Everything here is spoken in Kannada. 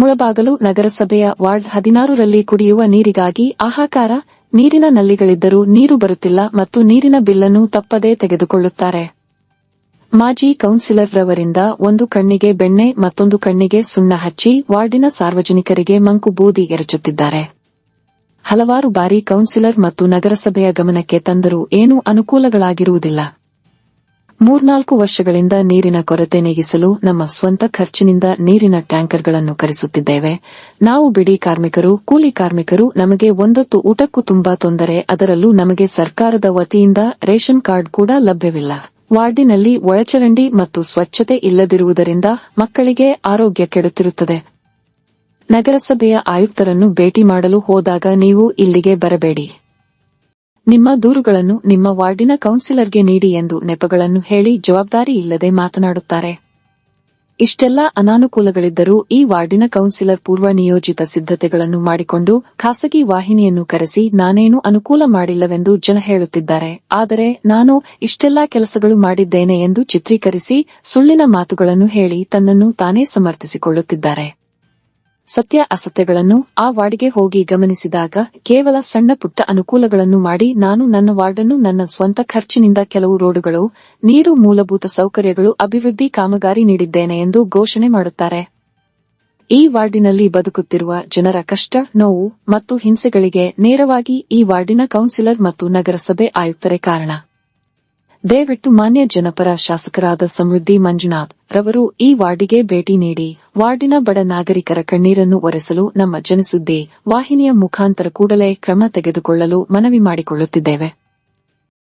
ಮುಳಬಾಗಲು ನಗರಸಭೆಯ ವಾರ್ಡ್ ಹದಿನಾರರಲ್ಲಿ ಕುಡಿಯುವ ನೀರಿಗಾಗಿ ಆಹಾಕಾರ, ನೀರಿನ ನಲ್ಲಿಗಳಿದ್ದರೂ ನೀರು ಬರುತ್ತಿಲ್ಲ ಮತ್ತು ನೀರಿನ ಬಿಲ್ಲನ್ನು ತಪ್ಪದೇ ತೆಗೆದುಕೊಳ್ಳುತ್ತಾರೆ. ಮಾಜಿ ಕೌನ್ಸಿಲರ್ ರವರಿಂದ ಒಂದು ಕಣ್ಣಿಗೆ ಬೆಣ್ಣೆ, ಮತ್ತೊಂದು ಕಣ್ಣಿಗೆ ಸುಣ್ಣ ಹಚ್ಚಿ ವಾರ್ಡಿನ ಸಾರ್ವಜನಿಕರಿಗೆ ಮಂಕು ಬೂದಿ ಎರಚುತ್ತಿದ್ದಾರೆ. ಹಲವಾರು ಬಾರಿ ಕೌನ್ಸಿಲರ್ ಮತ್ತು ನಗರಸಭೆಯ ಗಮನಕ್ಕೆ ತಂದರೂ ಏನೂ ಅನುಕೂಲಗಳಾಗಿರುವುದಿಲ್ಲ. ಮೂರ್ನಾಲ್ಕು ವರ್ಷಗಳಿಂದ ನೀರಿನ ಕೊರತೆ ನೀಗಿಸಲು ನಮ್ಮ ಸ್ವಂತ ಖರ್ಚಿನಿಂದ ನೀರಿನ ಟ್ಯಾಂಕರ್ಗಳನ್ನು ಕರೆಸುತ್ತಿದ್ದೇವೆ. ನಾವು ಬಿಡಿ ಕಾರ್ಮಿಕರು, ಕೂಲಿ ಕಾರ್ಮಿಕರು, ನಮಗೆ ಒಂದೊತ್ತು ಊಟಕ್ಕೂ ತುಂಬಾ ತೊಂದರೆ, ಅದರಲ್ಲೂ ನಮಗೆ ಸರ್ಕಾರದ ವತಿಯಿಂದ ರೇಷನ್ ಕಾರ್ಡ್ ಕೂಡ ಲಭ್ಯವಿಲ್ಲ. ವಾರ್ಡಿನಲ್ಲಿ ಒಳಚರಂಡಿ ಮತ್ತು ಸ್ವಚ್ಛತೆ ಇಲ್ಲದಿರುವುದರಿಂದ ಮಕ್ಕಳಿಗೆ ಆರೋಗ್ಯ ಕೆಡುತ್ತಿರುತ್ತದೆ. ನಗರಸಭೆಯ ಆಯುಕ್ತರನ್ನು ಭೇಟಿ ಮಾಡಲು ಹೋದಾಗ ನೀವು ಇಲ್ಲಿಗೆ ಬರಬೇಡಿ. ನಿಮ್ಮ ದೂರುಗಳನ್ನು ನಿಮ್ಮ ವಾರ್ಡಿನ ಕೌನ್ಸಿಲರ್ಗೆ ನೀಡಿ ಎಂದು ನೆಪಗಳನ್ನು ಹೇಳಿ ಜವಾಬ್ದಾರಿ ಇಲ್ಲದೆ ಮಾತನಾಡುತ್ತಾರೆ. ಇಷ್ಟೆಲ್ಲಾ ಅನಾನುಕೂಲಗಳಿದ್ದರೂ ಈ ವಾರ್ಡಿನ ಕೌನ್ಸಿಲರ್ ಪೂರ್ವ ನಿಯೋಜಿತ ಸಿದ್ಧತೆಗಳನ್ನು ಮಾಡಿಕೊಂಡು ಖಾಸಗಿ ವಾಹಿನಿಯನ್ನು ಕರೆಸಿ ನಾನೇನು ಅನುಕೂಲ ಮಾಡಿಲ್ಲವೆಂದು ಜನ ಹೇಳುತ್ತಿದ್ದಾರೆ. ಆದರೆ ನಾನು ಇಷ್ಟೆಲ್ಲಾ ಕೆಲಸಗಳು ಮಾಡಿದ್ದೇನೆ ಎಂದು ಚಿತ್ರೀಕರಿಸಿ ಸುಳ್ಳಿನ ಮಾತುಗಳನ್ನು ಹೇಳಿ ತನ್ನನ್ನು ತಾನೇ ಸಮರ್ಥಿಸಿಕೊಳ್ಳುತ್ತಿದ್ದಾರೆ. ಸತ್ಯ ಅಸತ್ಯಗಳನ್ನು ಆ ವಾರ್ಡ್ಗೆ ಹೋಗಿ ಗಮನಿಸಿದಾಗ ಕೇವಲ ಸಣ್ಣ ಪುಟ್ಟ ಅನುಕೂಲಗಳನ್ನು ಮಾಡಿ ನಾನು ನನ್ನ ವಾರ್ಡನ್ನು ನನ್ನ ಸ್ವಂತ ಖರ್ಚಿನಿಂದ ಕೆಲವು ರೋಡುಗಳು, ನೀರು ಮೂಲಭೂತ ಸೌಕರ್ಯಗಳು, ಅಭಿವೃದ್ಧಿ ಕಾಮಗಾರಿ ನೀಡಿದ್ದೇನೆ ಎಂದು ಘೋಷಣೆ ಮಾಡುತ್ತಾರೆ. ಈ ವಾರ್ಡಿನಲ್ಲಿ ಬದುಕುತ್ತಿರುವ ಜನರ ಕಷ್ಟ, ನೋವು ಮತ್ತು ಹಿಂಸೆಗಳಿಗೆ ನೇರವಾಗಿ ಈ ವಾರ್ಡಿನ ಕೌನ್ಸಿಲರ್ ಮತ್ತು ನಗರಸಭೆ ಆಯುಕ್ತರೇ ಕಾರಣ. ದಯವಿಟ್ಟು ಮಾನ್ಯ ಜನಪರ ಶಾಸಕರಾದ ಸಮೃದ್ಧಿ ಮಂಜುನಾಥ್ ರವರು ಈ ವಾರ್ಡಿಗೆ ಭೇಟಿ ನೀಡಿ, ವಾರ್ಡಿನ ಬಡ ನಾಗರಿಕರ ಕಣ್ಣೀರನ್ನು ಒರೆಸಲು ನಮ್ಮ ಜನಸುದ್ದಿ ವಾಹಿನಿಯ ಮುಖಾಂತರ ಕೂಡಲೇ ಕ್ರಮ ತೆಗೆದುಕೊಳ್ಳಲು ಮನವಿ ಮಾಡಿಕೊಳ್ಳುತ್ತಿದ್ದೇವೆ.